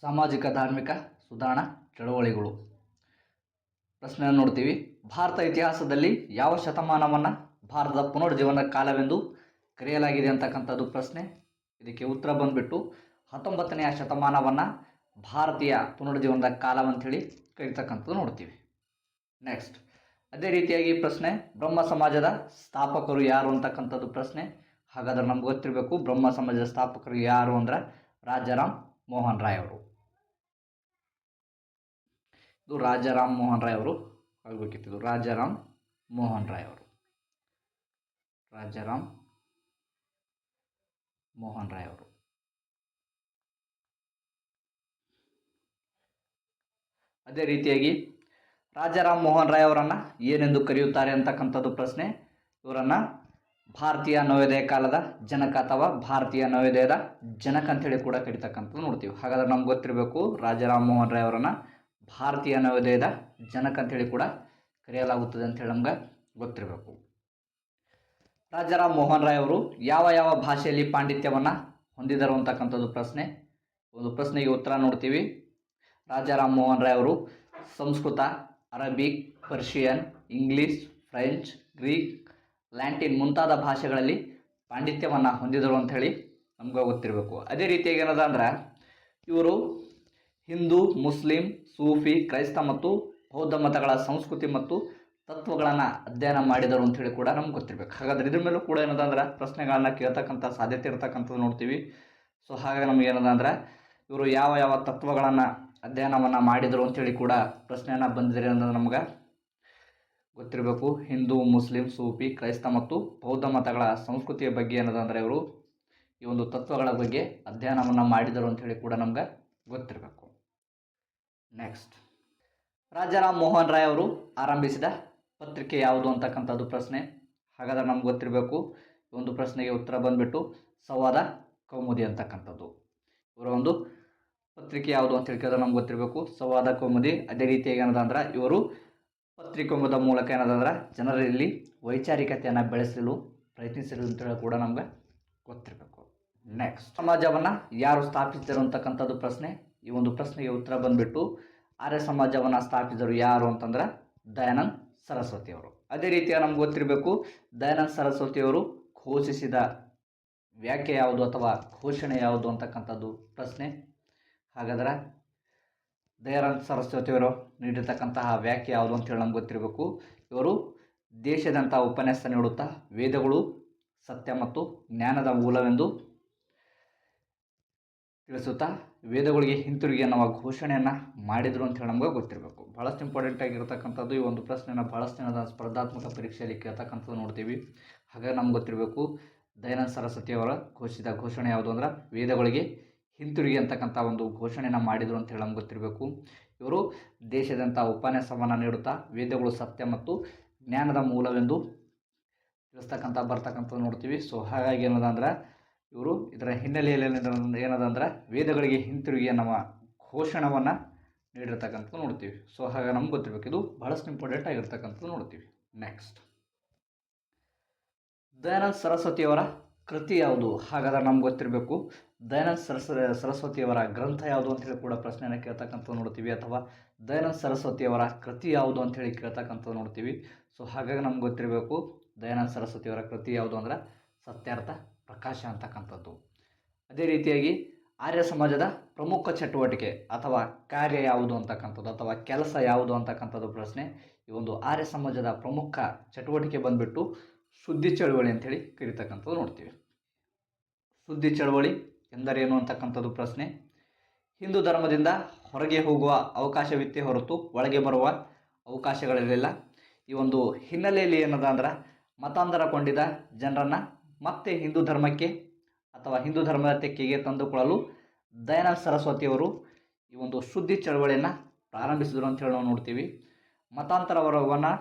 ಸಾಮಾಜಿಕ, ಧಾರ್ಮಿಕ ಸುಧಾರಣಾ ಚಳವಳಿಗಳು. ಪ್ರಶ್ನೆಯನ್ನು ನೋಡ್ತೀವಿ. ಭಾರತ ಇತಿಹಾಸದಲ್ಲಿ ಯಾವ ಶತಮಾನವನ್ನು ಭಾರತದ ಪುನರ್ಜೀವನ ಕಾಲವೆಂದು ಕರೆಯಲಾಗಿದೆ ಅಂತಕ್ಕಂಥದ್ದು ಪ್ರಶ್ನೆ. ಇದಕ್ಕೆ ಉತ್ತರ ಬಂದುಬಿಟ್ಟು ಹತ್ತೊಂಬತ್ತನೆಯ ಶತಮಾನವನ್ನು ಭಾರತೀಯ ಪುನರ್ಜೀವನದ ಕಾಲವಂಥೇಳಿ ಕರೀತಕ್ಕಂಥದ್ದು ನೋಡ್ತೀವಿ. ನೆಕ್ಸ್ಟ್ ಅದೇ ರೀತಿಯಾಗಿ ಪ್ರಶ್ನೆ, ಬ್ರಹ್ಮ ಸಮಾಜದ ಸ್ಥಾಪಕರು ಯಾರು ಅಂತಕ್ಕಂಥದ್ದು ಪ್ರಶ್ನೆ. ಹಾಗಾದ್ರೆ ನಮ್ಗೆ ಗೊತ್ತಿರಬೇಕು, ಬ್ರಹ್ಮ ಸಮಾಜದ ಸ್ಥಾಪಕರು ಯಾರು ಅಂದ್ರೆ ರಾಜಾರಾಮ್ ಮೋಹನ್ ರಾಯ್ ಅವರು. ಇದು ರಾಜಾರಾಮ್ ಮೋಹನ್ ರಾಯ್ ಅವರು. ಆಗಬೇಕಿತ್ತು. ರಾಜಾರಾಮ್ ಮೋಹನ್ ರಾಯ್ ಅವರು. ರಾಜಾರಾಮ್ ಮೋಹನ್ ರಾಯ್ ಅವರು. ಅದೇ ರೀತಿಯಾಗಿ ರಾಜಾರಾಮ್ ಮೋಹನ್ ರಾಯ್ ಅವರನ್ನು ಏನೆಂದು ಕರೆಯುತ್ತಾರೆ ಅಂತಕ್ಕಂಥದ್ದು ಪ್ರಶ್ನೆ. ಇವರನ್ನು ಭಾರತೀಯ ನವೋದಯ ಕಾಲದ ಜನಕ ಅಥವಾ ಭಾರತೀಯ ನವೋದಯದ ಜನಕ ಅಂತೇಳಿ ಕೂಡ ಕರಿತಕ್ಕಂಥದ್ದು ನೋಡ್ತೀವಿ. ಹಾಗಾದ್ರೆ ನಮ್ಗೆ ಗೊತ್ತಿರಬೇಕು ರಾಜಾರಾಮ್ ಮೋಹನ್ ರಾಯ್ ಅವರನ್ನು ಭಾರತೀಯ ನವೋದಯದ ಜನಕ ಅಂತೇಳಿ ಕೂಡ ಕರೆಯಲಾಗುತ್ತದೆ ಅಂತೇಳಿ ನಮ್ಗೆ ಗೊತ್ತಿರಬೇಕು. ರಾಜಾರಾಮ್ ಮೋಹನ್ ರಾಯ್ ಅವರು ಯಾವ ಯಾವ ಭಾಷೆಯಲ್ಲಿ ಪಾಂಡಿತ್ಯವನ್ನು ಹೊಂದಿದರು ಅಂತಕ್ಕಂಥದ್ದು ಪ್ರಶ್ನೆ. ಒಂದು ಪ್ರಶ್ನೆಗೆ ಉತ್ತರ ನೋಡ್ತೀವಿ. ರಾಜಾರಾಮ್ ಮೋಹನ್ ರಾಯ್ ಅವರು Sanskrit Arabic Persian, English, French, Greek, Latin ಮುಂತಾದ ಭಾಷೆಗಳಲ್ಲಿ ಪಾಂಡಿತ್ಯವನ್ನು ಹೊಂದಿದರು ಅಂಥೇಳಿ ನಮ್ಗೆ ಗೊತ್ತಿರಬೇಕು. ಅದೇ ರೀತಿಯಾಗಿ ಏನದ ಅಂದ್ರೆ ಇವರು ಹಿಂದೂ, ಮುಸ್ಲಿಂ, ಸೂಫಿ, ಕ್ರೈಸ್ತ ಮತ್ತು ಬೌದ್ಧ ಮತಗಳ ಸಂಸ್ಕೃತಿ ಮತ್ತು ತತ್ವಗಳನ್ನು ಅಧ್ಯಯನ ಮಾಡಿದರು ಅಂತೇಳಿ ಕೂಡ ನಮ್ಗೆ ಗೊತ್ತಿರಬೇಕು. ಹಾಗಾದ್ರೆ ಇದ್ರ ಮೇಲೂ ಕೂಡ ಏನದ ಅಂದ್ರೆ ಪ್ರಶ್ನೆಗಳನ್ನ ಕೇಳ್ತಕ್ಕಂಥ ಸಾಧ್ಯತೆ ಇರ್ತಕ್ಕಂಥದ್ದು ನೋಡ್ತೀವಿ. ಸೊ ಹಾಗಾಗಿ ನಮ್ಗೆ ಏನದ ಅಂದ್ರೆ ಇವರು ಯಾವ ಯಾವ ತತ್ವಗಳನ್ನು ಅಧ್ಯಯನವನ್ನು ಮಾಡಿದರು ಅಂತೇಳಿ ಕೂಡ ಪ್ರಶ್ನೆಯನ್ನು ಬಂದಿದೆ ಅನ್ನೋದು ನಮ್ಗೆ ಗೊತ್ತಿರಬೇಕು. ಹಿಂದೂ, ಮುಸ್ಲಿಂ, ಸೂಫಿ, ಕ್ರೈಸ್ತ ಮತ್ತು ಬೌದ್ಧ ಮತಗಳ ಸಂಸ್ಕೃತಿಯ ಬಗ್ಗೆ ಏನದಂದರೆ ಇವರು ಈ ಒಂದು ತತ್ವಗಳ ಬಗ್ಗೆ ಅಧ್ಯಯನವನ್ನು ಮಾಡಿದರು ಅಂಥೇಳಿ ಕೂಡ ನಮ್ಗೆ ಗೊತ್ತಿರಬೇಕು. ನೆಕ್ಸ್ಟ್ ರಾಜಾರಾಮ್ ಮೋಹನ್ ರಾಯ್ ಅವರು ಆರಂಭಿಸಿದ ಪತ್ರಿಕೆ ಯಾವುದು ಅಂತಕ್ಕಂಥದ್ದು ಪ್ರಶ್ನೆ. ಹಾಗಾದ್ರೆ ನಮ್ಗೆ ಗೊತ್ತಿರಬೇಕು ಒಂದು ಪ್ರಶ್ನೆಗೆ ಉತ್ತರ ಬಂದ್ಬಿಟ್ಟು ಸಂವಾದ ಕೌಮುದಿ ಅಂತಕ್ಕಂಥದ್ದು. ಇವರ ಒಂದು ಪತ್ರಿಕೆ ಯಾವುದು ಅಂತ ಹೇಳಿದ್ರೆ ನಮ್ಗೆ ಗೊತ್ತಿರಬೇಕು, ಸಂವಾದ ಕೌಮುದಿ. ಅದೇ ರೀತಿಯಾಗಿ ಏನದ ಅಂದ್ರೆ ಇವರು ಪತ್ರಿಕೋಮದ ಮೂಲಕ ಏನದಂದ್ರೆ, ಜನರಲ್ಲಿ ವೈಚಾರಿಕತೆಯನ್ನು ಬೆಳೆಸಲು ಪ್ರಯತ್ನಿಸಲು ಅಂತೇಳಿ ಕೂಡ ನಮ್ಗೆ ಗೊತ್ತಿರಬೇಕು. ನೆಕ್ಸ್ಟ್ ಸಮಾಜವನ್ನು ಯಾರು ಸ್ಥಾಪಿಸಿದರು ಅಂತಕ್ಕಂಥದ್ದು ಪ್ರಶ್ನೆ. ಈ ಒಂದು ಪ್ರಶ್ನೆಗೆ ಉತ್ತರ ಬಂದ್ಬಿಟ್ಟು ಆರ್ಯ ಸಮಾಜವನ್ನು ಸ್ಥಾಪಿಸಿದರು ಯಾರು ಅಂತಂದ್ರೆ ದಯಾನಂದ್ ಸರಸ್ವತಿಯವರು ಅದೇ ರೀತಿಯ ನಮ್ಗೆ ಗೊತ್ತಿರಬೇಕು, ದಯಾನಂದ್ ಸರಸ್ವತಿಯವರು ಘೋಷಿಸಿದ ವ್ಯಾಖ್ಯೆ ಯಾವುದು ಅಥವಾ ಘೋಷಣೆ ಯಾವುದು ಅಂತಕ್ಕಂಥದ್ದು ಪ್ರಶ್ನೆ. ಹಾಗಾದ್ರೆ ದಯಾನಂದ್ ಸರಸ್ವತಿಯವರು ನೀಡಿರ್ತಕ್ಕಂತಹ ವ್ಯಾಖ್ಯೆ ಯಾವುದು ಅಂತೇಳಿ ನಮ್ಗೆ ಗೊತ್ತಿರಬೇಕು. ಇವರು ದೇಶದಂತಹ ಉಪನ್ಯಾಸ ನೀಡುತ್ತಾ ವೇದಗಳು ಸತ್ಯ ಮತ್ತು ಜ್ಞಾನದ ಮೂಲವೆಂದು ತಿಳಿಸುತ್ತಾ ವೇದಗಳಿಗೆ ಹಿಂತಿರುಗಿ ಅನ್ನುವ ಘೋಷಣೆಯನ್ನು ಮಾಡಿದರು ಅಂತ ಹೇಳಿ ನಮ್ಗೆ ಗೊತ್ತಿರಬೇಕು. ಭಾಳಷ್ಟು ಇಂಪಾರ್ಟೆಂಟ್ ಆಗಿರ್ತಕ್ಕಂಥದ್ದು ಈ ಒಂದು ಪ್ರಶ್ನೆಯನ್ನು ಭಾಳಷ್ಟು ಜನದ ಸ್ಪರ್ಧಾತ್ಮಕ ಪರೀಕ್ಷೆಯಲ್ಲಿ ಕೇಳ್ತಕ್ಕಂಥದ್ದು ನೋಡ್ತೀವಿ. ಹಾಗಾಗಿ ನಮ್ಗೆ ಗೊತ್ತಿರಬೇಕು, ದಯಾನಂದ ಸರಸ್ವತಿಯವರ ಘೋಷಿತ ಘೋಷಣೆ ಯಾವುದು ಅಂದ್ರೆ ವೇದಗಳಿಗೆ ಹಿಂತಿರುಗಿ ಅಂತಕ್ಕಂಥ ಒಂದು ಘೋಷಣೆಯನ್ನು ಮಾಡಿದರು ಅಂತ ಹೇಳಿ ನಮ್ಗೆ ಗೊತ್ತಿರಬೇಕು. ಇವರು ದೇಶದಂಥ ಉಪನ್ಯಾಸವನ್ನು ನೀಡುತ್ತಾ ವೇದಗಳು ಸತ್ಯ ಮತ್ತು ಜ್ಞಾನದ ಮೂಲವೆಂದು ತಿಳಿಸ್ತಕ್ಕಂಥ, ಬರ್ತಕ್ಕಂಥದ್ದು ನೋಡ್ತೀವಿ. ಸೊ ಹಾಗಾಗಿ ಏನದ ಅಂದ್ರೆ ಇವರು ಇದರ ಹಿನ್ನೆಲೆಯಲ್ಲಿ ಏನದ ಅಂದ್ರೆ ವೇದಗಳಿಗೆ ಹಿಂತಿರುಗಿ ನಮ್ಮ ಘೋಷಣವನ್ನು ನೀಡಿರ್ತಕ್ಕಂಥದ್ದು ನೋಡ್ತೀವಿ. ಸೊ ಹಾಗಾಗಿ ನಮ್ಗೆ ಗೊತ್ತಿರಬೇಕು. ಇದು ಬಹಳಷ್ಟು ಇಂಪಾರ್ಟೆಂಟ್ ಆಗಿರ್ತಕ್ಕಂಥದ್ದು ನೋಡ್ತೀವಿ. ನೆಕ್ಸ್ಟ್ ದಯಾನಂದ ಸರಸ್ವತಿಯವರ ಕೃತಿ ಯಾವುದು? ಹಾಗಾದ್ರೆ ನಮ್ಗೆ ಗೊತ್ತಿರಬೇಕು. ದಯಾನಂದ ಸರಸ್ ಸರಸ್ವತಿಯವರ ಗ್ರಂಥ ಯಾವುದು ಅಂತೇಳಿ ಕೂಡ ಪ್ರಶ್ನೆಯನ್ನು ಕೇಳ್ತಕ್ಕಂಥದ್ದು ನೋಡ್ತೀವಿ. ಅಥವಾ ದಯಾನಂದ ಸರಸ್ವತಿಯವರ ಕೃತಿ ಯಾವುದು ಅಂತೇಳಿ ಕೇಳ್ತಕ್ಕಂಥದ್ದು ನೋಡ್ತೀವಿ. ಸೊ ಹಾಗಾಗಿ ನಮ್ಗೆ ಗೊತ್ತಿರಬೇಕು ದಯಾನಂದ ಸರಸ್ವತಿಯವರ ಕೃತಿ ಯಾವುದು ಅಂದ್ರೆ ಸತ್ಯಾರ್ಥ ಪ್ರಕಾಶ ಅಂತಕ್ಕಂಥದ್ದು. ಅದೇ ರೀತಿಯಾಗಿ ಆರ್ಯ ಸಮಾಜದ ಪ್ರಮುಖ ಚಟುವಟಿಕೆ ಅಥವಾ ಕಾರ್ಯ ಯಾವುದು ಅಂತಕ್ಕಂಥದ್ದು ಅಥವಾ ಕೆಲಸ ಯಾವುದು ಅಂತಕ್ಕಂಥದ್ದು ಪ್ರಶ್ನೆ ಈ ಒಂದು ಆರ್ಯ ಸಮಾಜದ ಪ್ರಮುಖ ಚಟುವಟಿಕೆ ಬಂದುಬಿಟ್ಟು ಸುದ್ದಿ ಚಳವಳಿ ಹೇಳಿ ಕರಿತಕ್ಕಂಥದ್ದು ನೋಡ್ತೀವಿ. ಸುದ್ದಿ ಚಳುವಳಿ ಎಂದರೇನು ಅಂತಕ್ಕಂಥದ್ದು ಪ್ರಶ್ನೆ. ಹಿಂದೂ ಧರ್ಮದಿಂದ ಹೊರಗೆ ಹೋಗುವ ಅವಕಾಶವಿತ್ತೇ ಹೊರತು ಒಳಗೆ ಬರುವ ಅವಕಾಶಗಳಿರಲಿಲ್ಲ. ಈ ಒಂದು ಹಿನ್ನೆಲೆಯಲ್ಲಿ ಏನದ ಅಂದ್ರೆ ಮತಾಂತರಗೊಂಡಿದ್ದ ಜನರನ್ನು ಮತ್ತೆ ಹಿಂದೂ ಧರ್ಮಕ್ಕೆ ಅಥವಾ ಹಿಂದೂ ಧರ್ಮದ ತೆಕ್ಕೆಗೆ ತಂದುಕೊಳ್ಳಲು ದಯಾನಂದ ಸರಸ್ವತಿಯವರು ಈ ಒಂದು ಸುದ್ದಿ ಚಳವಳಿಯನ್ನು ಪ್ರಾರಂಭಿಸಿದರು ಅಂತ ಹೇಳಿ ನಾವು ನೋಡ್ತೀವಿ. ಮತಾಂತರವರವನ್ನು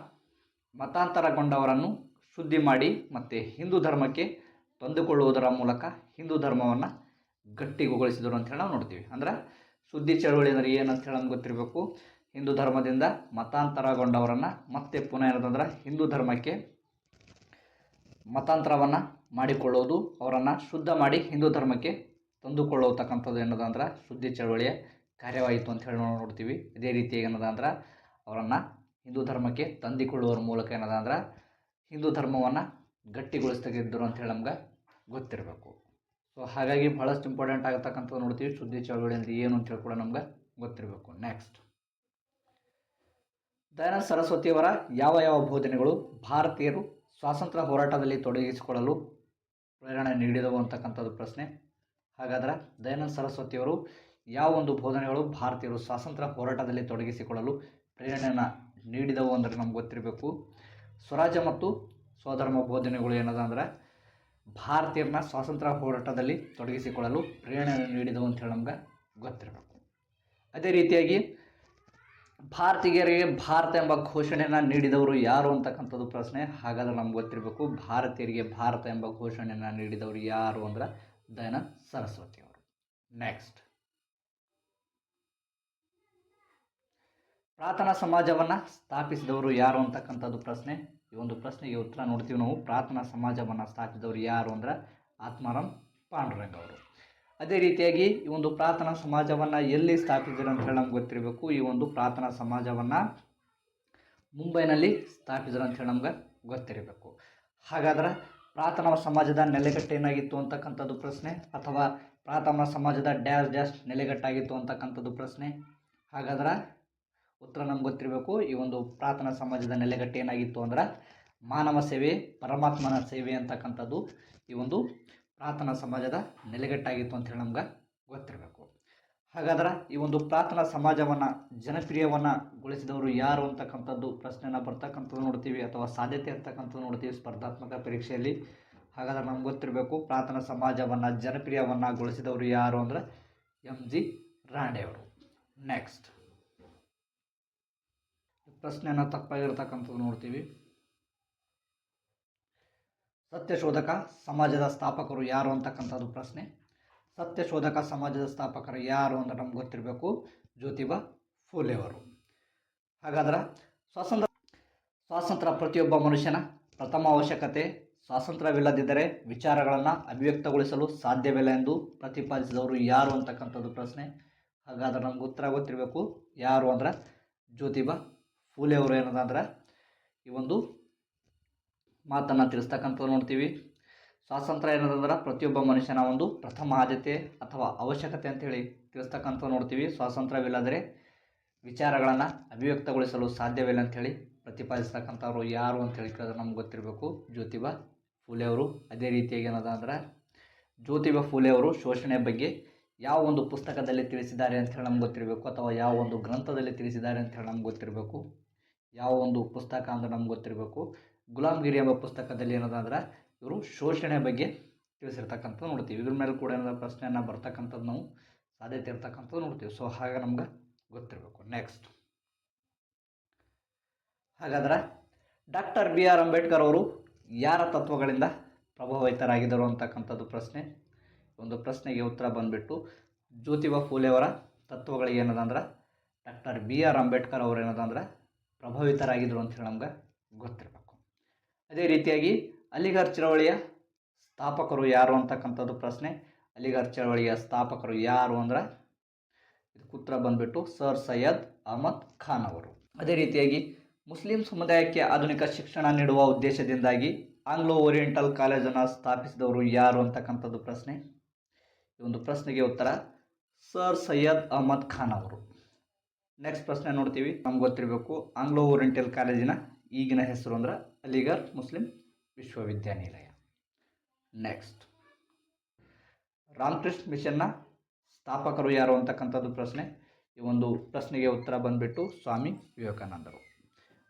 ಮತಾಂತರಗೊಂಡವರನ್ನು ಶುದ್ಧಿ ಮಾಡಿ ಮತ್ತು ಹಿಂದೂ ಧರ್ಮಕ್ಕೆ ತಂದುಕೊಳ್ಳುವುದರ ಮೂಲಕ ಹಿಂದೂ ಧರ್ಮವನ್ನು ಗಟ್ಟಿಗೊಳಿಸಿದರು ಅಂತ ಹೇಳಿ ನಾವು ನೋಡ್ತೀವಿ. ಅಂದ್ರೆ ಸುದ್ದಿ ಚಳವಳಿ ಅಂದರೆ ಏನಂತ ಹೇಳಿ ನಮ್ಗೆ ಗೊತ್ತಿರಬೇಕು. ಹಿಂದೂ ಧರ್ಮದಿಂದ ಮತಾಂತರಗೊಂಡವರನ್ನು ಮತ್ತೆ ಪುನಃ ಏನಂತಂದ್ರೆ ಹಿಂದೂ ಧರ್ಮಕ್ಕೆ ಮತಾಂತರವನ್ನು ಮಾಡಿಕೊಳ್ಳೋದು, ಅವರನ್ನು ಶುದ್ಧ ಮಾಡಿ ಹಿಂದೂ ಧರ್ಮಕ್ಕೆ ತಂದುಕೊಳ್ಳತಕ್ಕಂಥದ್ದು ಏನದಂದ್ರೆ ಸುದ್ದಿ ಚಳವಳಿಯ ಕಾರ್ಯವಾಯಿತು ಅಂತ ಹೇಳಿ ನೋಡ್ತೀವಿ. ಇದೇ ರೀತಿ ಏನದ ಅಂದ್ರೆ ಅವರನ್ನು ಹಿಂದೂ ಧರ್ಮಕ್ಕೆ ತಂದಿಕೊಳ್ಳುವ ಮೂಲಕ ಏನದ ಅಂದ್ರೆ ಹಿಂದೂ ಧರ್ಮವನ್ನು ಗಟ್ಟಿಗೊಳಿಸ್ತಾಗಿದ್ದರು ಅಂತ ಹೇಳಿ ನಮ್ಗೆ ಗೊತ್ತಿರಬೇಕು. ಸೊ ಹಾಗಾಗಿ ಭಾಳಷ್ಟು ಇಂಪಾರ್ಟೆಂಟ್ ಆಗತಕ್ಕಂಥದ್ದು ನೋಡ್ತೀವಿ, ಶುದ್ಧಿ ಚಳವಳಿ ಅಂತ ಏನು ಅಂತ ಹೇಳಿ ಕೂಡ ನಮ್ಗೆ ಗೊತ್ತಿರಬೇಕು. ನೆಕ್ಸ್ಟ್ ದಯಾನಂದ ಸರಸ್ವತಿಯವರ ಯಾವ ಯಾವ ಬೋಧನೆಗಳು ಭಾರತೀಯರು ಸ್ವಾತಂತ್ರ್ಯ ಹೋರಾಟದಲ್ಲಿ ತೊಡಗಿಸಿಕೊಳ್ಳಲು ಪ್ರೇರಣೆ ನೀಡಿದವು ಅಂತಕ್ಕಂಥದ್ದು ಪ್ರಶ್ನೆ. ಹಾಗಾದ್ರೆ ದಯಾನಂದ ಸರಸ್ವತಿಯವರು ಯಾವ ಒಂದು ಬೋಧನೆಗಳು ಭಾರತೀಯರು ಸ್ವಾತಂತ್ರ್ಯ ಹೋರಾಟದಲ್ಲಿ ತೊಡಗಿಸಿಕೊಳ್ಳಲು ಪ್ರೇರಣೆಯನ್ನು ನೀಡಿದವು ಅಂದರೆ ನಮ್ಗೆ ಗೊತ್ತಿರಬೇಕು. ಸ್ವರಾಜ್ಯ ಮತ್ತು ಸ್ವಧರ್ಮ ಬೋಧನೆಗಳು ಏನದ ಅಂದ್ರೆ ಭಾರತೀಯರನ್ನ ಸ್ವಾತಂತ್ರ್ಯ ಹೋರಾಟದಲ್ಲಿ ತೊಡಗಿಸಿಕೊಳ್ಳಲು ಪ್ರೇರಣೆ ನೀಡಿದವು ಅಂತ ಹೇಳಿ ನಮ್ಗೆ ಗೊತ್ತಿರಬೇಕು. ಅದೇ ರೀತಿಯಾಗಿ ಭಾರತೀಯರಿಗೆ ಭಾರತ ಎಂಬ ಘೋಷಣೆಯನ್ನು ನೀಡಿದವರು ಯಾರು ಅಂತಕ್ಕಂಥದ್ದು ಪ್ರಶ್ನೆ. ಹಾಗಾದ್ರೆ ನಮ್ಗೆ ಗೊತ್ತಿರಬೇಕು, ಭಾರತೀಯರಿಗೆ ಭಾರತ ಎಂಬ ಘೋಷಣೆಯನ್ನು ನೀಡಿದವರು ಯಾರು ಅಂದ್ರೆ ದಯಾನಂದ ಸರಸ್ವತಿ ಅವರು. ನೆಕ್ಸ್ಟ್ ಪ್ರಾರ್ಥನಾ ಸಮಾಜವನ್ನು ಸ್ಥಾಪಿಸಿದವರು ಯಾರು ಅಂತಕ್ಕಂಥದ್ದು ಪ್ರಶ್ನೆ. ಈ ಒಂದು ಪ್ರಶ್ನೆಗೆ ಉತ್ತರ ನೋಡ್ತೀವಿ ನಾವು. ಪ್ರಾರ್ಥನಾ ಸಮಾಜವನ್ನು ಸ್ಥಾಪಿಸಿದವರು ಯಾರು ಅಂದ್ರೆ ಆತ್ಮಾರಾಮ್ ಪಾಂಡುರಂಗ್ ಅವರು. ಅದೇ ರೀತಿಯಾಗಿ ಈ ಒಂದು ಪ್ರಾರ್ಥನಾ ಸಮಾಜವನ್ನು ಎಲ್ಲಿ ಸ್ಥಾಪಿಸಿದ್ರು ಅಂತ ಹೇಳಿ ನಮ್ಗೆ ಗೊತ್ತಿರಬೇಕು. ಈ ಒಂದು ಪ್ರಾರ್ಥನಾ ಸಮಾಜವನ್ನು ಮುಂಬೈನಲ್ಲಿ ಸ್ಥಾಪಿಸಿದ್ರು ಅಂತ ಹೇಳಿ ನಮ್ಗೆ ಗೊತ್ತಿರಬೇಕು. ಹಾಗಾದ್ರೆ ಪ್ರಾರ್ಥನಾ ಸಮಾಜದ ನೆಲೆಗಟ್ಟು ಏನಾಗಿತ್ತು ಅಂತಕ್ಕಂಥದ್ದು ಪ್ರಶ್ನೆ ಅಥವಾ ಪ್ರಾರ್ಥನಾ ಸಮಾಜದ ಡ್ಯಾಶ್ ಡ್ಯಾಶ್ ನೆಲೆಗಟ್ಟಾಗಿತ್ತು ಅಂತಕ್ಕಂಥದ್ದು ಪ್ರಶ್ನೆ. ಹಾಗಾದ್ರೆ ಉತ್ತರ ನಮ್ಗೆ ಗೊತ್ತಿರಬೇಕು. ಈ ಒಂದು ಪ್ರಾರ್ಥನಾ ಸಮಾಜದ ನೆಲೆಗಟ್ಟು ಏನಾಗಿತ್ತು ಅಂದ್ರೆ ಮಾನವ ಸೇವೆ, ಪರಮಾತ್ಮನ ಸೇವೆ ಅಂತಕ್ಕಂಥದ್ದು ಈ ಒಂದು ಪ್ರಾರ್ಥನಾ ಸಮಾಜದ ನೆಲೆಗಟ್ಟಾಗಿತ್ತು ಅಂತ ಹೇಳಿ ನಮ್ಗೆ ಗೊತ್ತಿರಬೇಕು. ಹಾಗಾದ್ರೆ ಈ ಒಂದು ಪ್ರಾರ್ಥನಾ ಸಮಾಜವನ್ನು ಜನಪ್ರಿಯವನ್ನು ಗೊಳಿಸಿದವರು ಯಾರು ಅಂತಕ್ಕಂಥದ್ದು, ಪ್ರಶ್ನೆನ ಬರ್ತಕ್ಕಂಥದ್ದು ನೋಡ್ತೀವಿ ಅಥವಾ ಸಾಧ್ಯತೆ ಇರ್ತಕ್ಕಂಥದ್ದು ನೋಡ್ತೀವಿ ಸ್ಪರ್ಧಾತ್ಮಕ ಪರೀಕ್ಷೆಯಲ್ಲಿ. ಹಾಗಾದ್ರೆ ನಮ್ಗೆ ಗೊತ್ತಿರಬೇಕು ಪ್ರಾರ್ಥನಾ ಸಮಾಜವನ್ನು ಜನಪ್ರಿಯವನ್ನು ಗೊಳಿಸಿದವರು ಯಾರು ಅಂದ್ರೆ ಎಂ ಜಿ ರಾಂಡೆಯವರು ನೆಕ್ಸ್ಟ್ ಪ್ರಶ್ನೆಯನ್ನು ತಪ್ಪಾಗಿರ್ತಕ್ಕಂಥದ್ದು ನೋಡ್ತೀವಿ. ಸತ್ಯಶೋಧಕ ಸಮಾಜದ ಸ್ಥಾಪಕರು ಯಾರು ಅಂತಕ್ಕಂಥದ್ದು ಪ್ರಶ್ನೆ. ಸತ್ಯಶೋಧಕ ಸಮಾಜದ ಸ್ಥಾಪಕರು ಯಾರು ಅಂತ ನಮ್ಗೆ ಗೊತ್ತಿರಬೇಕು. ಜ್ಯೋತಿಬಾ ಫೂಲೆಯವರು. ಹಾಗಾದ್ರೆ ಸ್ವಾತಂತ್ರ್ಯ ಸ್ವಾತಂತ್ರ್ಯ ಪ್ರತಿಯೊಬ್ಬ ಮನುಷ್ಯನ ಪ್ರಥಮ ಅವಶ್ಯಕತೆ ಸ್ವಾತಂತ್ರ್ಯವಿಲ್ಲದಿದ್ದರೆ ವಿಚಾರಗಳನ್ನು ಅಭಿವ್ಯಕ್ತಗೊಳಿಸಲು ಸಾಧ್ಯವಿಲ್ಲ ಎಂದು ಪ್ರತಿಪಾದಿಸಿದವರು ಯಾರು ಅಂತಕ್ಕಂಥದ್ದು ಪ್ರಶ್ನೆ. ಹಾಗಾದ್ರೆ ನಮ್ಗೆ ಉತ್ತರ ಗೊತ್ತಿರಬೇಕು. ಯಾರು ಅಂದ್ರೆ ಜ್ಯೋತಿಬಾ ಫೂಲೆ ಅವರು ಏನದ ಅಂದ್ರೆ ಈ ಒಂದು ಮಾತನ್ನು ತಿಳಿಸ್ತಕ್ಕಂಥ ನೋಡ್ತೀವಿ. ಸ್ವಾತಂತ್ರ್ಯ ಏನದಂದ್ರೆ ಪ್ರತಿಯೊಬ್ಬ ಮನುಷ್ಯನ ಒಂದು ಪ್ರಥಮ ಆದ್ಯತೆ ಅಥವಾ ಅವಶ್ಯಕತೆ ಅಂತೇಳಿ ತಿಳಿಸ್ತಕ್ಕಂಥ ನೋಡ್ತೀವಿ. ಸ್ವಾತಂತ್ರ್ಯವಿಲ್ಲದರೆ ವಿಚಾರಗಳನ್ನು ಅಭಿವ್ಯಕ್ತಗೊಳಿಸಲು ಸಾಧ್ಯವಿಲ್ಲ ಅಂಥೇಳಿ ಪ್ರತಿಪಾದಿಸ್ತಕ್ಕಂಥವ್ರು ಯಾರು ಅಂತೇಳಿ ಕೇಳಿದ್ರೆ ನಮ್ಗೆ ಗೊತ್ತಿರಬೇಕು. ಜ್ಯೋತಿಬಾ ಫೂಲೆ ಅವರು. ಅದೇ ರೀತಿಯಾಗಿ ಏನದ ಅಂದ್ರೆ ಜ್ಯೋತಿಬಾ ಫೂಲೆ ಅವರು ಶೋಷಣೆ ಬಗ್ಗೆ ಯಾವ ಒಂದು ಪುಸ್ತಕದಲ್ಲಿ ತಿಳಿಸಿದ್ದಾರೆ ಅಂತ ಹೇಳಿ ನಮ್ಗೆ ಗೊತ್ತಿರಬೇಕು. ಅಥವಾ ಯಾವ ಒಂದು ಗ್ರಂಥದಲ್ಲಿ ತಿಳಿಸಿದ್ದಾರೆ ಅಂತ ಹೇಳಿ ನಮ್ಗೆ ಗೊತ್ತಿರಬೇಕು. ಯಾವ ಒಂದು ಪುಸ್ತಕ ಅಂದ್ರೆ ನಮ್ಗೆ ಗೊತ್ತಿರಬೇಕು. ಗುಲಾಮ್ಗಿರಿ ಎಂಬ ಪುಸ್ತಕದಲ್ಲಿ ಏನದ ಅಂದ್ರೆ ಇವರು ಶೋಷಣೆ ಬಗ್ಗೆ ತಿಳಿಸಿರ್ತಕ್ಕಂಥದ್ದು ನೋಡ್ತೀವಿ. ಇದ್ರ ಮೇಲೆ ಕೂಡ ಏನಾದ್ರು ಪ್ರಶ್ನೆಯನ್ನು ಬರ್ತಕ್ಕಂಥದ್ದು ನಾವು ಸಾಧ್ಯತೆ ಇರ್ತಕ್ಕಂಥದ್ದು ನೋಡ್ತೀವಿ. ಸೊ ಹಾಗೆ ನಮ್ಗೆ ಗೊತ್ತಿರಬೇಕು. ನೆಕ್ಸ್ಟ್ ಹಾಗಾದ್ರೆ ಡಾಕ್ಟರ್ ಬಿ ಆರ್ ಅಂಬೇಡ್ಕರ್ ಅವರು ಯಾರ ತತ್ವಗಳಿಂದ ಪ್ರಭಾವಿತರಾಗಿದ್ದರು ಅಂತಕ್ಕಂಥದ್ದು ಪ್ರಶ್ನೆ. ಒಂದು ಪ್ರಶ್ನೆಗೆ ಉತ್ತರ ಬಂದುಬಿಟ್ಟು ಜ್ಯೋತಿಬಾ ಫೂಲೆಯವರ ತತ್ವಗಳಿಗೆ ಏನದಂದ್ರೆ ಡಾಕ್ಟರ್ ಬಿ ಆರ್ ಅಂಬೇಡ್ಕರ್ ಅವರು ಏನದಂದ್ರೆ ಪ್ರಭಾವಿತರಾಗಿದ್ದರು ಅಂತ ಹೇಳಿ ನಮ್ಗೆ ಗೊತ್ತಿರಬೇಕು. ಅದೇ ರೀತಿಯಾಗಿ ಅಲಿಗರ್ ಚಳವಳಿಯ ಸ್ಥಾಪಕರು ಯಾರು ಅಂತಕ್ಕಂಥದ್ದು ಪ್ರಶ್ನೆ. ಅಲಿಗರ್ ಚಳವಳಿಯ ಸ್ಥಾಪಕರು ಯಾರು ಅಂದ್ರೆ ಉತ್ತರ ಬಂದ್ಬಿಟ್ಟು ಸರ್ ಸೈಯದ್ ಅಹಮದ್ ಖಾನ್ ಅವರು. ಅದೇ ರೀತಿಯಾಗಿ ಮುಸ್ಲಿಂ ಸಮುದಾಯಕ್ಕೆ ಆಧುನಿಕ ಶಿಕ್ಷಣ ನೀಡುವ ಉದ್ದೇಶದಿಂದಾಗಿ ಆಂಗ್ಲೋ ಓರಿಯೆಂಟಲ್ ಕಾಲೇಜನ್ನು ಸ್ಥಾಪಿಸಿದವರು ಯಾರು ಅಂತಕ್ಕಂಥದ್ದು ಪ್ರಶ್ನೆ. ಈ ಒಂದು ಪ್ರಶ್ನೆಗೆ ಉತ್ತರ ಸರ್ ಸೈಯದ್ ಅಹಮದ್ ಖಾನ್ ಅವರು. ನೆಕ್ಸ್ಟ್ ಪ್ರಶ್ನೆ ನೋಡ್ತೀವಿ. ನಮ್ಗೆ ಗೊತ್ತಿರಬೇಕು, ಆಂಗ್ಲೋ ಓರಿಯೆಂಟಲ್ ಕಾಲೇಜಿನ ಈಗಿನ ಹೆಸರು ಅಂದ್ರೆ ಅಲಿಗರ್ ಮುಸ್ಲಿಂ ವಿಶ್ವವಿದ್ಯಾನಿಲಯ. ನೆಕ್ಸ್ಟ್ ರಾಮಕೃಷ್ಣ ಮಿಷನ್ನ ಸ್ಥಾಪಕರು ಯಾರು ಅಂತಕ್ಕಂಥದ್ದು ಪ್ರಶ್ನೆ. ಈ ಒಂದು ಪ್ರಶ್ನೆಗೆ ಉತ್ತರ ಬಂದುಬಿಟ್ಟು ಸ್ವಾಮಿ ವಿವೇಕಾನಂದರು.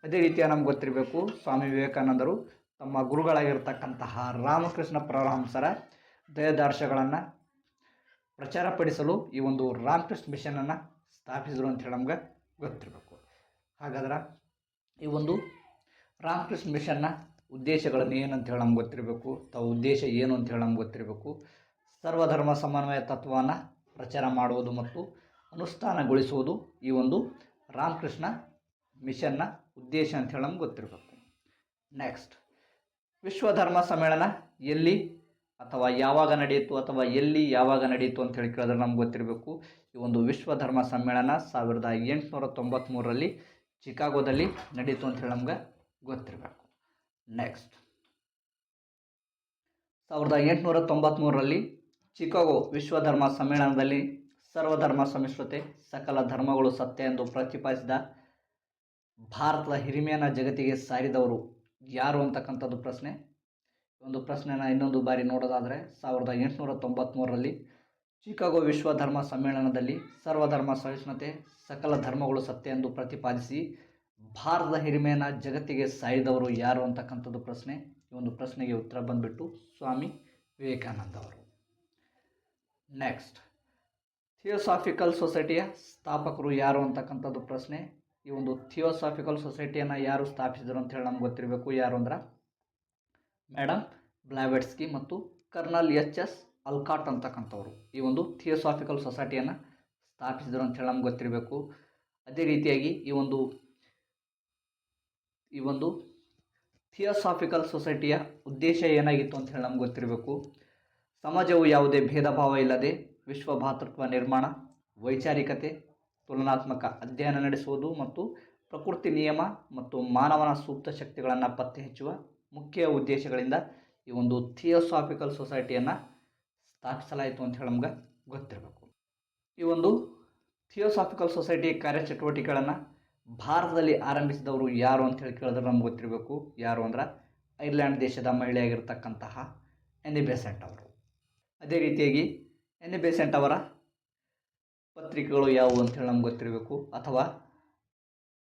ಅದೇ ರೀತಿಯ ನಮ್ಗೆ ಗೊತ್ತಿರಬೇಕು, ಸ್ವಾಮಿ ವಿವೇಕಾನಂದರು ತಮ್ಮ ಗುರುಗಳಾಗಿರ್ತಕ್ಕಂತಹ ರಾಮಕೃಷ್ಣ ಪರಮಹಂಸರ ದಯದಾರ್ಶಗಳನ್ನು ಪ್ರಚಾರಪಡಿಸಲು ಈ ಒಂದು ರಾಮಕೃಷ್ಣ ಮಿಷನನ್ನು ಸ್ಥಾಪಿಸಿದರು ಅಂತ ಹೇಳಿ ನಮ್ಗೆ ಗೊತ್ತಿರಬೇಕು. ಹಾಗಾದ್ರೆ ಈ ಒಂದು ರಾಮಕೃಷ್ಣ ಮಿಷನ್ನ ಉದ್ದೇಶಗಳನ್ನು ಏನಂತ ಹೇಳಿ ನಮ್ಗೆ ಗೊತ್ತಿರಬೇಕು, ತಾವು ಉದ್ದೇಶ ಏನು ಅಂತ ಹೇಳಿ ನಮ್ಗೆ ಗೊತ್ತಿರಬೇಕು. ಸರ್ವಧರ್ಮ ಸಮನ್ವಯ ತತ್ವವನ್ನು ಪ್ರಚಾರ ಮಾಡುವುದು ಮತ್ತು ಅನುಷ್ಠಾನಗೊಳಿಸುವುದು ಈ ಒಂದು ರಾಮಕೃಷ್ಣ ಮಿಷನ್ನ ಉದ್ದೇಶ ಅಂತ ಹೇಳಿ ನಮ್ಗೆ ಗೊತ್ತಿರಬೇಕು. ನೆಕ್ಸ್ಟ್ ವಿಶ್ವ ಧರ್ಮ ಸಮ್ಮೇಳನ ಎಲ್ಲಿ ಅಥವಾ ಯಾವಾಗ ನಡೆಯಿತು ಅಥವಾ ಎಲ್ಲಿ ಯಾವಾಗ ನಡೆಯಿತು ಅಂತ ಹೇಳಿ ಕೇಳಿದ್ರೆ ನಮ್ಗೆ ಗೊತ್ತಿರಬೇಕು. ಈ ಒಂದು ವಿಶ್ವ ಧರ್ಮ ಸಮ್ಮೇಳನ ಸಾವಿರದ ಎಂಟುನೂರ ತೊಂಬತ್ತ್ಮೂರರಲ್ಲಿ ಚಿಕಾಗೋದಲ್ಲಿ ನಡೀತು ಅಂತ ಹೇಳಿ ನಮ್ಗೆ ಗೊತ್ತಿರಬೇಕು. ನೆಕ್ಸ್ಟ್ ಸಾವಿರದ ಎಂಟುನೂರ ತೊಂಬತ್ತ್ಮೂರರಲ್ಲಿ ಚಿಕಾಗೋ ವಿಶ್ವ ಧರ್ಮ ಸಮ್ಮೇಳನದಲ್ಲಿ ಸರ್ವಧರ್ಮ ಸಮಿಶ್ರತೆ ಸಕಲ ಧರ್ಮಗಳು ಸತ್ಯ ಎಂದು ಪ್ರತಿಪಾದಿಸಿದ ಭಾರತದ ಹಿರಿಮೆಯನ್ನು ಜಗತ್ತಿಗೆ ಸಾರಿದವರು ಯಾರು ಅಂತಕ್ಕಂಥದ್ದು ಪ್ರಶ್ನೆ. ಒಂದು ಪ್ರಶ್ನೆನ ಇನ್ನೊಂದು ಬಾರಿ ನೋಡೋದಾದರೆ ಸಾವಿರದ ಎಂಟುನೂರ ತೊಂಬತ್ತ್ಮೂರರಲ್ಲಿ ಚಿಕಾಗೋ ವಿಶ್ವ ಧರ್ಮ ಸಮ್ಮೇಳನದಲ್ಲಿ ಸರ್ವಧರ್ಮ ಸಹಿಷ್ಣುತೆ, ಸಕಲ ಧರ್ಮಗಳು ಸತ್ಯ ಎಂದು ಪ್ರತಿಪಾದಿಸಿ ಭಾರತದ ಹಿರಿಮೆಯನ್ನು ಜಗತ್ತಿಗೆ ಸಾಯಿದವರು ಯಾರು ಅಂತಕ್ಕಂಥದ್ದು ಪ್ರಶ್ನೆ. ಈ ಒಂದು ಪ್ರಶ್ನೆಗೆ ಉತ್ತರ ಬಂದುಬಿಟ್ಟು ಸ್ವಾಮಿ ವಿವೇಕಾನಂದ ಅವರು. ನೆಕ್ಸ್ಟ್ ಥಿಯೋಸಾಫಿಕಲ್ ಸೊಸೈಟಿಯ ಸ್ಥಾಪಕರು ಯಾರು ಅಂತಕ್ಕಂಥದ್ದು ಪ್ರಶ್ನೆ. ಈ ಒಂದು ಥಿಯೋಸಾಫಿಕಲ್ ಸೊಸೈಟಿಯನ್ನು ಯಾರು ಸ್ಥಾಪಿಸಿದರು ಅಂತ ಹೇಳಿ ನಮ್ಗೆ ಗೊತ್ತಿರಬೇಕು ಯಾರು ಅಂದ್ರೆ ಮೇಡಮ್ ಬ್ಲಾವೆಟ್ಸ್ಕಿ ಮತ್ತು ಕರ್ನಲ್ ಎಚ್ ಎಸ್ ಅಲ್ಕಾಟ್ ಅಂತಕ್ಕಂಥವ್ರು. ಈ ಒಂದು ಥಿಯೋಸಾಫಿಕಲ್ ಸೊಸೈಟಿಯನ್ನು ಸ್ಥಾಪಿಸಿದರು ಅಂತ ಹೇಳಿ ನಮ್ಗೆ ಗೊತ್ತಿರಬೇಕು. ಅದೇ ರೀತಿಯಾಗಿ ಈ ಒಂದು ಈ ಒಂದು ಥಿಯೋಸಾಫಿಕಲ್ ಸೊಸೈಟಿಯ ಉದ್ದೇಶ ಏನಾಗಿತ್ತು ಅಂತ ಹೇಳಿ ನಮ್ಗೆ ಗೊತ್ತಿರಬೇಕು. ಸಮಾಜವು ಯಾವುದೇ ಭೇದ ಭಾವ ಇಲ್ಲದೆ ವಿಶ್ವ ಭಾತೃತ್ವ ನಿರ್ಮಾಣ, ವೈಚಾರಿಕತೆ, ತುಲನಾತ್ಮಕ ಅಧ್ಯಯನ ನಡೆಸುವುದು ಮತ್ತು ಪ್ರಕೃತಿ ನಿಯಮ ಮತ್ತು ಮಾನವನ ಸೂಕ್ತ ಶಕ್ತಿಗಳನ್ನು ಪತ್ತೆ ಹಚ್ಚುವ ಮುಖ್ಯ ಉದ್ದೇಶಗಳಿಂದ ಈ ಒಂದು ಥಿಯೋಸಾಫಿಕಲ್ ಸೊಸೈಟಿಯನ್ನು ಸ್ಥಾಪಿಸಲಾಯಿತು ಅಂತ ಹೇಳಿ ನಮ್ಗೆ ಗೊತ್ತಿರಬೇಕು. ಈ ಒಂದು ಥಿಯೋಸಾಫಿಕಲ್ ಸೊಸೈಟಿ ಕಾರ್ಯಚಟುವಟಿಕೆಗಳನ್ನು ಭಾರತದಲ್ಲಿ ಆರಂಭಿಸಿದವರು ಯಾರು ಅಂತ ಹೇಳಿ ಕೇಳಿದ್ರೆ ನಮ್ಗೆ ಗೊತ್ತಿರಬೇಕು. ಯಾರು ಅಂದ್ರೆ ಐರ್ಲ್ಯಾಂಡ್ ದೇಶದ ಮಹಿಳೆಯಾಗಿರ್ತಕ್ಕಂತಹ ಎನಿ ಬೇಸೆಂಟ್ ಅವರು. ಅದೇ ರೀತಿಯಾಗಿ ಎನಿ ಬೆಸೆಂಟ್ ಅವರ ಪತ್ರಿಕೆಗಳು ಯಾವುವು ಅಂತ ಹೇಳಿ ನಮ್ಗೆ ಗೊತ್ತಿರಬೇಕು. ಅಥವಾ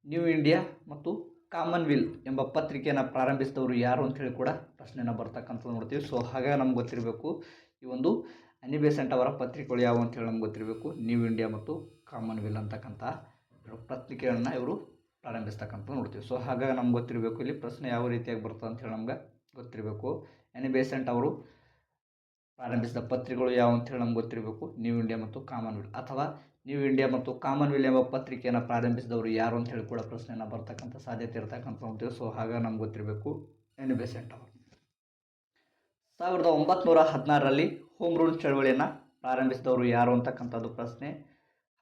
ನ್ಯೂ ಇಂಡಿಯಾ ಮತ್ತು ಕಾಮನ್ವೆಲ್ ಎಂಬ ಪತ್ರಿಕೆಯನ್ನು ಪ್ರಾರಂಭಿಸಿದವರು ಯಾರು ಅಂತ ಹೇಳಿ ಕೂಡ ಪ್ರಶ್ನೆನ ಬರ್ತಕ್ಕಂಥದ್ದು ನೋಡ್ತೀವಿ. ಸೊ ಹಾಗಾಗಿ ನಮ್ಗೆ ಗೊತ್ತಿರಬೇಕು. ಈ ಒಂದು ಅನಿಬೇಸೆಂಟ್ ಅವರ ಪತ್ರಿಕೆಗಳು ಯಾವುವು ಅಂತ ಹೇಳಿ ನಮ್ಗೆ ಗೊತ್ತಿರಬೇಕು. ನ್ಯೂ ಇಂಡಿಯಾ ಮತ್ತು ಕಾಮನ್ವೆಲ್ ಅಂತಕ್ಕಂಥ ಇವರು ಪತ್ರಿಕೆಗಳನ್ನ ಇವರು ಪ್ರಾರಂಭಿಸ್ತಕ್ಕಂಥ ನೋಡ್ತೀವಿ. ಸೊ ಹಾಗಾಗಿ ನಮ್ಗೆ ಗೊತ್ತಿರಬೇಕು ಇಲ್ಲಿ ಪ್ರಶ್ನೆ ಯಾವ ರೀತಿಯಾಗಿ ಬರ್ತದೆ ಅಂತ ಹೇಳಿ ನಮ್ಗೆ ಗೊತ್ತಿರಬೇಕು. ಎನಿ ಬೇಸೆಂಟ್ ಅವರು ಪ್ರಾರಂಭಿಸಿದ ಪತ್ರಿಕೆಗಳು ಯಾವ ಅಂತ ಹೇಳಿ ನಮ್ಗೆ ಗೊತ್ತಿರಬೇಕು. ನ್ಯೂ ಇಂಡಿಯಾ ಮತ್ತು ಕಾಮನ್ವೆಲ್ ಅಥವಾ ನ್ಯೂ ಇಂಡಿಯಾ ಮತ್ತು ಕಾಮನ್ವೆಲ್ ಎಂಬ ಪತ್ರಿಕೆಯನ್ನು ಪ್ರಾರಂಭಿಸಿದವರು ಯಾರು ಅಂತ ಹೇಳಿ ಕೂಡ ಪ್ರಶ್ನೆಯನ್ನು ಬರ್ತಕ್ಕಂಥ ಸಾಧ್ಯತೆ ಇರತಕ್ಕಂಥ ನೋಡ್ತೀವಿ. ಸೊ ಹಾಗಾಗಿ ನಮ್ಗೆ ಗೊತ್ತಿರಬೇಕು ಎನಿ ಬೇಸೆಂಟ್ ಅವರು. ಸಾವಿರದ ಒಂಬತ್ನೂರ ಹದಿನಾರರಲ್ಲಿ ಹೋಮ್ ರೂಲ್ ಚಳವಳಿಯನ್ನು ಪ್ರಾರಂಭಿಸಿದವರು ಯಾರು ಅಂತಕ್ಕಂಥದ್ದು ಪ್ರಶ್ನೆ.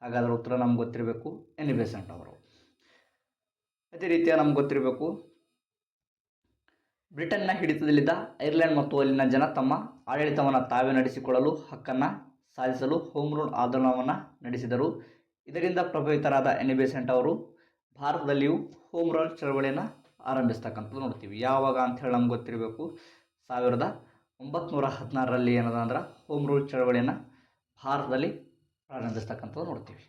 ಹಾಗಾದ್ರೆ ಉತ್ತರ ನಮ್ಗೆ ಗೊತ್ತಿರಬೇಕು. ಎನಿ ಬೆಸೆಂಟ್ ಅವರು ಅದೇ ರೀತಿಯ ನಮ್ಗೆ ಗೊತ್ತಿರಬೇಕು. ಬ್ರಿಟನ್ನ ಹಿಡಿತದಲ್ಲಿದ್ದ ಐರ್ಲೆಂಡ್ ಮತ್ತು ಅಲ್ಲಿನ ಜನ ತಮ್ಮ ಆಡಳಿತವನ್ನು ತಾವೇ ನಡೆಸಿಕೊಳ್ಳಲು, ಹಕ್ಕನ್ನು ಸಾಧಿಸಲು ಹೋಮ್ ರೂಲ್ ಆಂದೋಲನವನ್ನು ನಡೆಸಿದರು. ಇದರಿಂದ ಪ್ರಭಾವಿತರಾದ ಎನಿ ಬೆಸೆಂಟ್ ಅವರು ಭಾರತದಲ್ಲಿಯೂ ಹೋಮ್ ರೂಲ್ ಚಳವಳಿಯನ್ನು ಆರಂಭಿಸ್ತಕ್ಕಂಥದ್ದು ನೋಡ್ತೀವಿ. ಯಾವಾಗ ಅಂತ ಹೇಳಿ ನಮ್ಗೆ ಗೊತ್ತಿರಬೇಕು. ಸಾವಿರದ ಒಂಬತ್ನೂರ ಹದಿನಾರರಲ್ಲಿ ಏನದ ಅಂದ್ರೆ ಹೋಮ್ ರೂಲ್ ಚಳವಳಿಯನ್ನು ಭಾರತದಲ್ಲಿ ಪ್ರಾರಂಭಿಸ್ತಕ್ಕಂಥದ್ದು ನೋಡ್ತೀವಿ